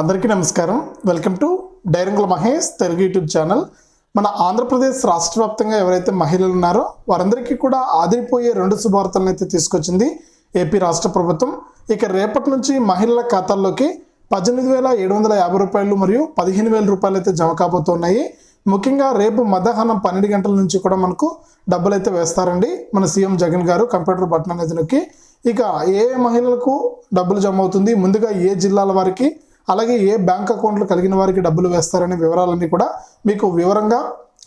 అందరికీ నమస్కారం. Welcome to డైరంగుల మహేష్ తెలుగు యూట్యూబ్ ఛానల్. మన ఆంధ్రప్రదేశ్ రాష్ట్ర వ్యాప్తంగా ఎవరైతే మహిళలు ఉన్నారో వారందరికీ కూడా ఆదిరిపోయే రెండు శుభార్తలను అయితే తీసుకొచ్చింది ఏపీ రాష్ట్ర ప్రభుత్వం. ఇక రేపటి నుంచి మహిళల ఖాతాల్లోకి పద్దెనిమిది వేల ఏడు వందల యాభై రూపాయలు మరియు పదిహేను వేల రూపాయలు అయితే జమ కాబోతున్నాయి. ముఖ్యంగా రేపు మధ్యాహ్నం పన్నెండు గంటల నుంచి కూడా మనకు డబ్బులు అయితే వేస్తారండి మన సీఎం జగన్ గారు కంప్యూటర్ బటన్ అనేది నొక్కి. ఇక ఏ మహిళలకు డబ్బులు జమ అవుతుంది? ముందుగా ఏ జిల్లాల వారికి అలాగే ఏ బ్యాంక్ అకౌంట్లు కలిగిన వారికి డబ్బులు వేస్తారనే వివరాలన్నీ కూడా మీకు వివరంగా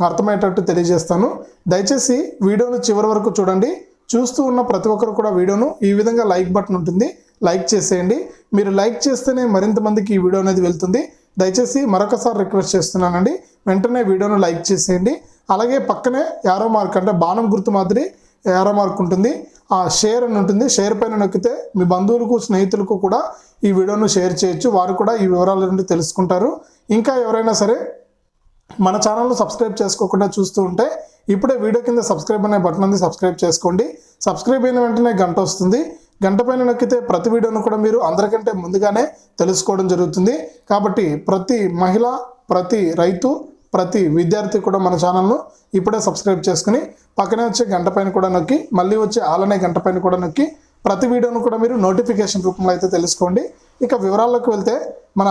అర్థమయ్యేటట్టు తెలియజేస్తాను. దయచేసి వీడియోను చివరి వరకు చూడండి. చూస్తూ ఉన్న ప్రతి ఒక్కరు కూడా వీడియోను ఈ విధంగా లైక్ బటన్ ఉంటుంది. లైక్ చేసేయండి. మీరు లైక్ చేస్తేనే మరింత మందికి ఈ వీడియో అనేది వెళ్తుంది. దయచేసి మరొకసారి రిక్వెస్ట్ చేస్తున్నానండి. వెంటనే వీడియోను లైక్ చేసేయండి. అలాగే పక్కనే యారో మార్క్ అంటే బాణం గుర్తు మాదిరి యారో మార్క్ ఉంటుంది. ఆ షేర్ అని ఉంటుంది. షేర్ పైన నొక్కితే మీ బంధువులకు స్నేహితులకు కూడా ఈ వీడియోను షేర్ చేయొచ్చు. వారు కూడా ఈ వివరాల నుండి తెలుసుకుంటారు. ఇంకా ఎవరైనా సరే మన ఛానల్ను సబ్స్క్రైబ్ చేసుకోకుండా చూస్తూ ఉంటే ఇప్పుడే వీడియో కింద సబ్స్క్రైబ్ అనే బటన్ ఉంది. సబ్స్క్రైబ్ చేసుకోండి. సబ్స్క్రైబ్ అయిన వెంటనే గంట వస్తుంది. గంట పైన నొక్కితే ప్రతి వీడియోను కూడా మీరు అందరికంటే ముందుగానే తెలుసుకోవడం జరుగుతుంది. కాబట్టి ప్రతి మహిళ ప్రతి రైతు ప్రతి విద్యార్థి కూడా మన ఛానల్ను ఇప్పుడే సబ్స్క్రైబ్ చేసుకుని పక్కనే వచ్చే గంట పైన కూడా నొక్కి మళ్ళీ వచ్చే ఆలనే గంట పైన కూడా నొక్కి ప్రతి వీడియోను కూడా మీరు నోటిఫికేషన్ రూపంలో అయితే తెలుసుకోండి. ఇక వివరాల్లోకి వెళ్తే మన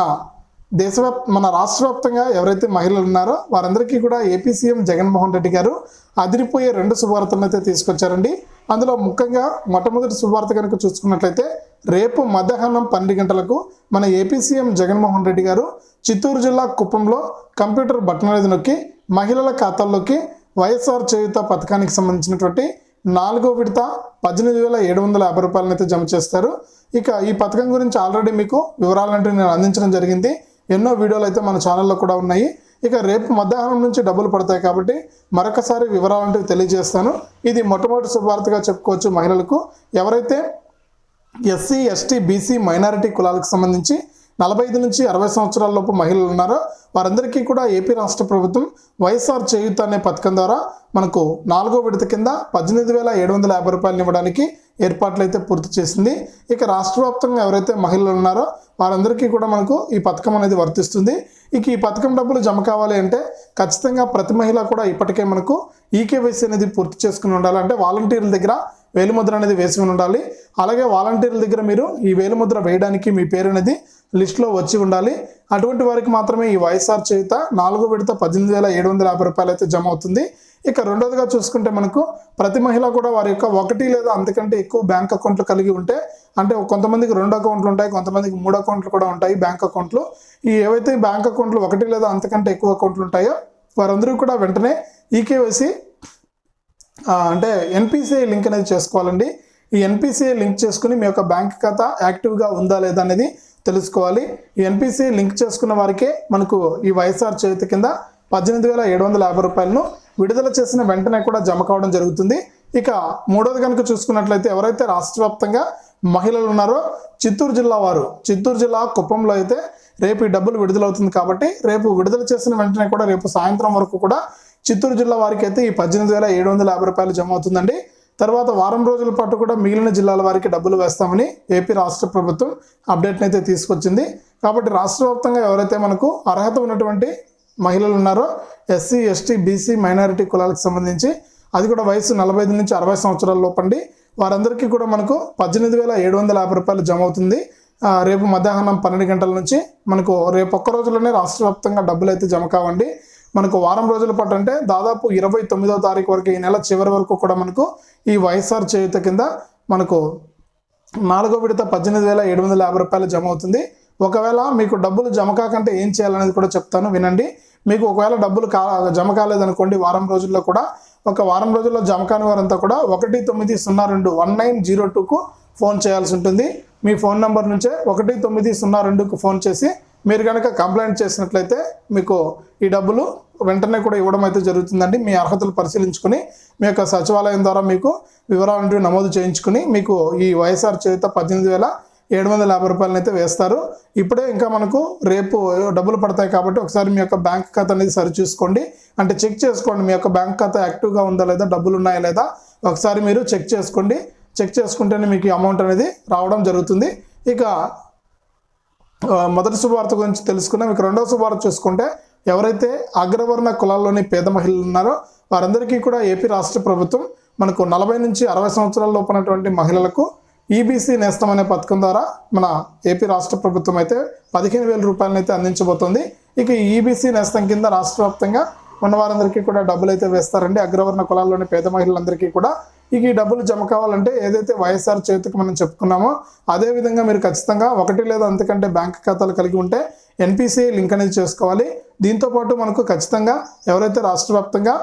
దేశవ్యాప్ మన రాష్ట్ర వ్యాప్తంగా ఎవరైతే మహిళలు ఉన్నారో వారందరికీ కూడా ఏపీ సీఎం జగన్మోహన్ రెడ్డి గారు అదిరిపోయే రెండు శుభవార్తలను అయితే తీసుకొచ్చారండి. అందులో ముఖ్యంగా మొట్టమొదటి శుభవార్త కనుక చూసుకున్నట్లయితే రేపు మధ్యాహ్నం పన్నెండు గంటలకు మన ఏపీ సీఎం జగన్మోహన్ రెడ్డి గారు చిత్తూరు జిల్లా కుప్పంలో కంప్యూటర్ బటన్ అనేది నొక్కి మహిళల ఖాతాల్లోకి వైఎస్ఆర్ చేయుత పథకానికి సంబంధించినటువంటి నాలుగో విడత పద్దెనిమిది వేల ఏడు వందల యాభై రూపాయలను అయితే జమ చేస్తారు. ఇక ఈ పథకం గురించి ఆల్రెడీ మీకు వివరాలంటే నేను అందించడం జరిగింది. ఎన్నో వీడియోలు అయితే మన ఛానల్లో కూడా ఉన్నాయి. ఇక రేపు మధ్యాహ్నం నుంచి డబ్బులు పడతాయి కాబట్టి మరొకసారి వివరాలంటే తెలియజేస్తాను. ఇది మొట్టమొదటి శుభార్తగా చెప్పుకోవచ్చు మహిళలకు. ఎవరైతే ఎస్సీ ఎస్టీ బీసీ మైనారిటీ కులాలకు సంబంధించి నలభై ఐదు నుంచి అరవై సంవత్సరాల లోపు మహిళలు ఉన్నారో. వారందరికీ కూడా ఏపీ రాష్ట్ర ప్రభుత్వం వైఎస్ఆర్ చేయూత అనే పథకం ద్వారా మనకు నాలుగో విడత కింద పద్దెనిమిది వేల ఏడు వందల యాభై రూపాయలు ఇవ్వడానికి ఏర్పాట్లు అయితే పూర్తి చేసింది. ఇక రాష్ట్ర వ్యాప్తంగా ఎవరైతే మహిళలు ఉన్నారో వారందరికీ కూడా మనకు ఈ పథకం అనేది వర్తిస్తుంది. ఇక ఈ పథకం డబ్బులు జమ కావాలి అంటే ఖచ్చితంగా ప్రతి మహిళ కూడా ఇప్పటికే మనకు ఈకేవైసీ అనేది పూర్తి చేసుకుని ఉండాలి. అంటే వాలంటీర్ల దగ్గర వేలిముద్ర అనేది వేసి ఉండాలి. అలాగే వాలంటీర్ల దగ్గర మీరు ఈ వేలిముద్ర వేయడానికి మీ పేరు అనేది లిస్ట్లో వచ్చి ఉండాలి. అటువంటి వారికి మాత్రమే ఈ వైఎస్ఆర్ చేత నాలుగో విడత పద్దెనిమిది వేల ఏడు వందల యాభై రూపాయలు అయితే జమ అవుతుంది. ఇక రెండోదిగా చూసుకుంటే మనకు ప్రతి మహిళ కూడా వారి యొక్క ఒకటి లేదా అంతకంటే ఎక్కువ బ్యాంక్ అకౌంట్లు కలిగి ఉంటే అంటే కొంతమందికి రెండు అకౌంట్లు ఉంటాయి కొంతమందికి మూడు అకౌంట్లు కూడా ఉంటాయి బ్యాంక్ అకౌంట్లు. ఈ ఏవైతే బ్యాంక్ అకౌంట్లు ఒకటి లేదా అంతకంటే ఎక్కువ అకౌంట్లు ఉంటాయో వారందరూ కూడా వెంటనే ఈకేవైసీ అంటే ఎన్పిసిఐ లింక్ అనేది చేసుకోవాలండి. ఈ ఎన్పిసిఐ లింక్ చేసుకుని మీ యొక్క బ్యాంక్ ఖాతా యాక్టివ్గా ఉందా లేదా అనేది తెలుసుకోవాలి. ఎన్పిసి లింక్ చేసుకున్న వారికే మనకు ఈ వైఎస్ఆర్ చేతి కింద పద్దెనిమిది వేల ఏడు వందల యాభై రూపాయలను విడుదల చేసిన వెంటనే కూడా జమ కావడం జరుగుతుంది. ఇక మూడోది కనుక చూసుకున్నట్లయితే ఎవరైతే రాష్ట్ర వ్యాప్తంగా మహిళలు ఉన్నారో చిత్తూరు జిల్లా వారు చిత్తూరు జిల్లా కుప్పంలో అయితే రేపు ఈ డబ్బులు విడుదలవుతుంది కాబట్టి రేపు విడుదల చేసిన వెంటనే కూడా రేపు సాయంత్రం వరకు కూడా చిత్తూరు జిల్లా వారికి అయితే ఈ పద్దెనిమిది వేల ఏడు వందల యాభై రూపాయలు జమ అవుతుందండి. తర్వాత వారం రోజుల పాటు కూడా మిగిలిన జిల్లాల వారికి డబ్బులు వేస్తామని ఏపీ రాష్ట్ర ప్రభుత్వం అప్డేట్ని అయితే తీసుకొచ్చింది. కాబట్టి రాష్ట్ర వ్యాప్తంగా ఎవరైతే మనకు అర్హత ఉన్నటువంటి మహిళలు ఉన్నారో ఎస్సీ ఎస్టీ బీసీ మైనారిటీ కులాలకు సంబంధించి అది కూడా వయసు నలభై ఐదు నుంచి అరవై సంవత్సరాల లోపండి. వారందరికీ కూడా మనకు పద్దెనిమిది వేల ఏడు వందల యాభై రూపాయలు జమ అవుతుంది. రేపు మధ్యాహ్నం పన్నెండు గంటల నుంచి మనకు రేపు ఒక్క రోజులోనే రాష్ట్ర వ్యాప్తంగా డబ్బులు అయితే జమ కావండి. మనకు వారం రోజుల పాటు అంటే దాదాపు ఇరవై తొమ్మిదవ తారీఖు వరకు ఈ నెల చివరి వరకు కూడా మనకు ఈ వైఎస్ఆర్ చేయుత కింద మనకు నాలుగో విడత పద్దెనిమిది వేల ఏడు వందల యాభై రూపాయలు జమ అవుతుంది. ఒకవేళ మీకు డబ్బులు జమ కాకంటే ఏం చేయాలనేది కూడా చెప్తాను వినండి. మీకు ఒకవేళ డబ్బులు కా జమ కాలేదనుకోండి వారం రోజుల్లో కూడా ఒక వారం రోజుల్లో జమ కాని వారంతా కూడా ఒకటి తొమ్మిది సున్నా రెండు వన్ నైన్ జీరో టూకు ఫోన్ చేయాల్సి ఉంటుంది. మీ ఫోన్ నెంబర్ నుంచే ఒకటి తొమ్మిది సున్నా రెండుకు ఫోన్ చేసి మీరు కనుక కంప్లైంట్ చేసినట్లయితే మీకు ఈ డబ్బులు వెంటనే కూడా ఇవ్వడం అయితే జరుగుతుందండి. మీ అర్హతలు పరిశీలించుకుని మీ యొక్క సచివాలయం ద్వారా మీకు వివరాలు నమోదు చేయించుకుని మీకు ఈ వైఎస్ఆర్ చేత పద్దెనిమిది వేల ఏడు వందల యాభై రూపాయలను అయితే వేస్తారు. ఇప్పుడే ఇంకా మనకు రేపు డబ్బులు పడతాయి కాబట్టి ఒకసారి మీ యొక్క బ్యాంక్ ఖాతా అనేది సరి చూసుకోండి అంటే చెక్ చేసుకోండి మీ యొక్క బ్యాంక్ ఖాతా యాక్టివ్గా ఉందా లేదా డబ్బులు ఉన్నాయా లేదా ఒకసారి మీరు చెక్ చేసుకోండి. చెక్ చేసుకుంటేనే మీకు అమౌంట్ అనేది రావడం జరుగుతుంది. ఇక మొదటి శుభవార్త గురించి తెలుసుకున్నాం ఇక రెండవ శుభవార్త చూసుకుంటే ఎవరైతే అగ్రవర్ణ కులాల్లోని పేద మహిళలు ఉన్నారో వారందరికీ కూడా ఏపీ రాష్ట్ర ప్రభుత్వం మనకు నలభై నుంచి అరవై సంవత్సరాల లోపునటువంటి మహిళలకు ఈబీసీ నేస్తం అనే పథకం ద్వారా మన ఏపీ రాష్ట్ర ప్రభుత్వం అయితే పదిహేను వేల రూపాయలను అయితే అందించబోతోంది. ఇక ఈ ఈబీసీ నేస్తం కింద రాష్ట్ర వ్యాప్తంగా ఉన్న వారందరికీ కూడా డబ్బులు అయితే వేస్తారండి. అగ్రవర్ణ కులాల్లోని పేద మహిళలందరికీ కూడా. ఇక ఈ డబ్బులు జమ కావాలంటే ఏదైతే వైఎస్ఆర్ చేతికి మనం చెప్పుకున్నామో అదేవిధంగా మీరు ఖచ్చితంగా ఒకటి లేదా అంతకంటే బ్యాంక్ ఖాతాలు కలిగి ఉంటే ఎన్పిసిఐ లింక్ అనేది చేసుకోవాలి. దీంతో పాటు మనకు ఖచ్చితంగా ఎవరైతే రాష్ట్ర వ్యాప్తంగా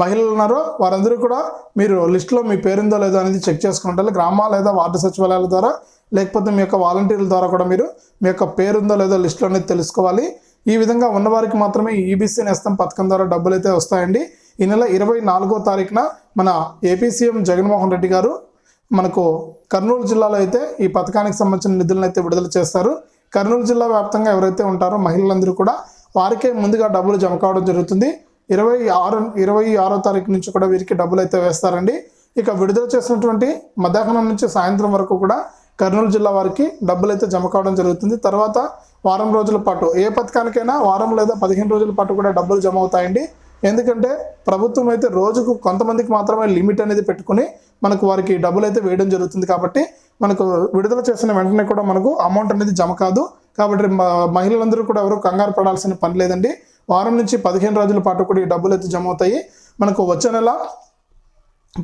మహిళలు ఉన్నారో వారందరూ కూడా మీరు లిస్టులో మీ పేరుందో లేదో అనేది చెక్ చేసుకుంటారు. గ్రామ లేదా వార్డు సచివాలయాల ద్వారా లేకపోతే మీ యొక్క వాలంటీర్ల ద్వారా కూడా మీరు మీ యొక్క పేరుందో లేదో లిస్టులో అనేది తెలుసుకోవాలి. ఈ విధంగా ఉన్నవారికి మాత్రమే ఈబీసీ నేస్తం పథకం ద్వారా డబ్బులు అయితే వస్తాయండి. ఈ నెల ఇరవై నాలుగో తారీఖున మన ఏపీ సీఎం జగన్మోహన్ రెడ్డి గారు మనకు కర్నూలు జిల్లాలో అయితే ఈ పథకానికి సంబంధించిన నిధులను అయితే విడుదల చేస్తారు. కర్నూలు జిల్లా వ్యాప్తంగా ఎవరైతే ఉంటారో మహిళలందరూ కూడా వారికే ముందుగా డబ్బులు జమ కావడం జరుగుతుంది. ఇరవై ఆరు ఇరవై ఆరో తారీఖు నుంచి కూడా వీరికి డబ్బులు అయితే వేస్తారండి. ఇక విడుదల చేసినటువంటి మధ్యాహ్నం నుంచి సాయంత్రం వరకు కూడా కర్నూలు జిల్లా వారికి డబ్బులు అయితే జమ కావడం జరుగుతుంది. తర్వాత వారం రోజుల పాటు ఏ పథకానికైనా వారం లేదా పదిహేను రోజుల పాటు కూడా డబ్బులు జమ అవుతాయండి. ఎందుకంటే ప్రభుత్వం అయితే రోజుకు కొంతమందికి మాత్రమే లిమిట్ అనేది పెట్టుకుని మనకు వారికి డబ్బులు అయితే వేయడం జరుగుతుంది కాబట్టి మనకు విడుదల చేసిన వెంటనే కూడా మనకు అమౌంట్ అనేది జమ కాదు. కాబట్టి మ- మహిళలందరూ కూడా ఎవరు కంగారు పడాల్సిన పని లేదండి. వారం నుంచి పదిహేను రోజుల పాటు కూడా ఈ డబ్బులు అయితే జమ అవుతాయి. మనకు వచ్చే నెల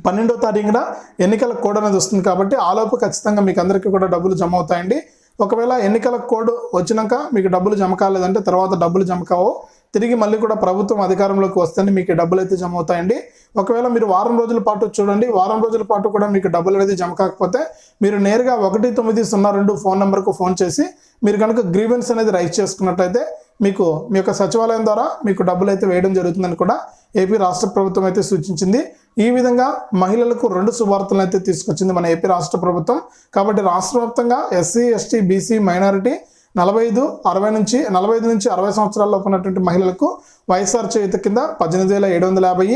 పన్నెండో తారీఖున ఎన్నికల కోడ్ అనేది వస్తుంది కాబట్టి ఆలోపు ఖచ్చితంగా మీకు అందరికీ కూడా డబ్బులు జమ అవుతాయండి. ఒకవేళ ఎన్నికల కోడ్ వచ్చినాక మీకు డబ్బులు జమ కాలేదంటే తర్వాత డబ్బులు జమ కావు. తిరిగి మళ్ళీ కూడా ప్రభుత్వం అధికారంలోకి వస్తేనే మీకు డబ్బులు అయితే జమ అవుతాయండి. ఒకవేళ మీరు వారం రోజుల పాటు చూడండి వారం రోజుల పాటు కూడా మీకు డబ్బులు అనేది జమ కాకపోతే మీరు నేరుగా ఒకటి తొమ్మిది సున్నా రెండు ఫోన్ నెంబర్కు ఫోన్ చేసి మీరు కనుక గ్రీవెన్స్ అనేది రైజ్ చేసుకున్నట్టయితే మీకు మీ యొక్క సచివాలయం ద్వారా మీకు డబ్బులు అయితే వేయడం జరుగుతుందని కూడా ఏపీ రాష్ట్ర ప్రభుత్వం అయితే సూచించింది. ఈ విధంగా మహిళలకు రెండు శుభార్తలను అయితే తీసుకొచ్చింది మన ఏపీ రాష్ట్ర ప్రభుత్వం. కాబట్టి రాష్ట్ర వ్యాప్తంగా ఎస్సీ ఎస్టీ బీసీ మైనారిటీ నలభై ఐదు అరవై నుంచి నలభై ఐదు నుంచి అరవై సంవత్సరాల్లో ఉన్నటువంటి మహిళలకు వైఎస్ఆర్ చేయుత కింద పద్దెనిమిది వేల ఏడు వందల యాభై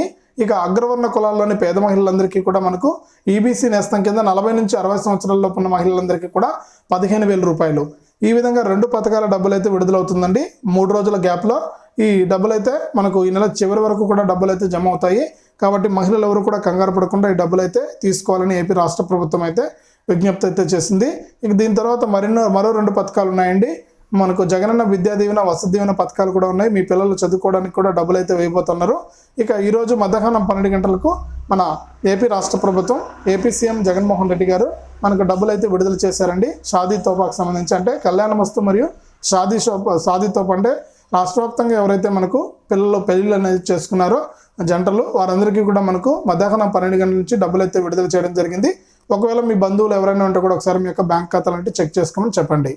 ఇక అగ్రవర్ణ కులాల్లోని పేద మహిళలందరికీ కూడా మనకు ఈబీసీ నేస్తం కింద నలభై నుంచి అరవై సంవత్సరాల్లో ఉన్న మహిళలందరికీ కూడా పదిహేను వేల రూపాయలు. ఈ విధంగా రెండు పథకాల డబ్బులు అయితే విడుదలవుతుందండి. మూడు రోజుల గ్యాప్లో ఈ డబ్బులు అయితే మనకు ఈ నెల చివరి వరకు కూడా డబ్బులు అయితే జమ అవుతాయి. కాబట్టి మహిళలు ఎవరు కూడా కంగారు పడకుండా ఈ డబ్బులు అయితే తీసుకోవాలని ఏపీ రాష్ట్ర ప్రభుత్వం అయితే విజ్ఞప్తి అయితే చేసింది. ఇక దీని తర్వాత మరెన్నో మరో రెండు పథకాలు ఉన్నాయండి. మనకు జగనన్న విద్యా దీవెన వసతి దీవెన పథకాలు కూడా ఉన్నాయి. మీ పిల్లలు చదువుకోవడానికి కూడా డబ్బులు అయితే వేయబోతున్నారు. ఇక ఈరోజు మధ్యాహ్నం పన్నెండు గంటలకు మన ఏపీ రాష్ట్ర ప్రభుత్వం ఏపీ సీఎం జగన్మోహన్ రెడ్డి గారు మనకు డబ్బులు అయితే విడుదల చేశారండి. షాదీ తోపాకు సంబంధించి అంటే కళ్యాణ వస్తు మరియు షాదీ షోప్ షాదీ తోపు అంటే రాష్ట్ర వ్యాప్తంగా ఎవరైతే మనకు పిల్లలు పెళ్ళిళ్ళు అనేది చేసుకున్నారో జంటలు వారందరికీ కూడా మనకు మధ్యాహ్నం పన్నెండు గంటల నుంచి డబ్బులు అయితే విడుదల చేయడం జరిగింది. ఒకవేళ మీ బంధువులు ఎవరైనా ఉంటే కూడా ఒకసారి మీ యొక్క బ్యాంక్ ఖాతాలు అంటే చెక్ చేసుకోమని చెప్పండి.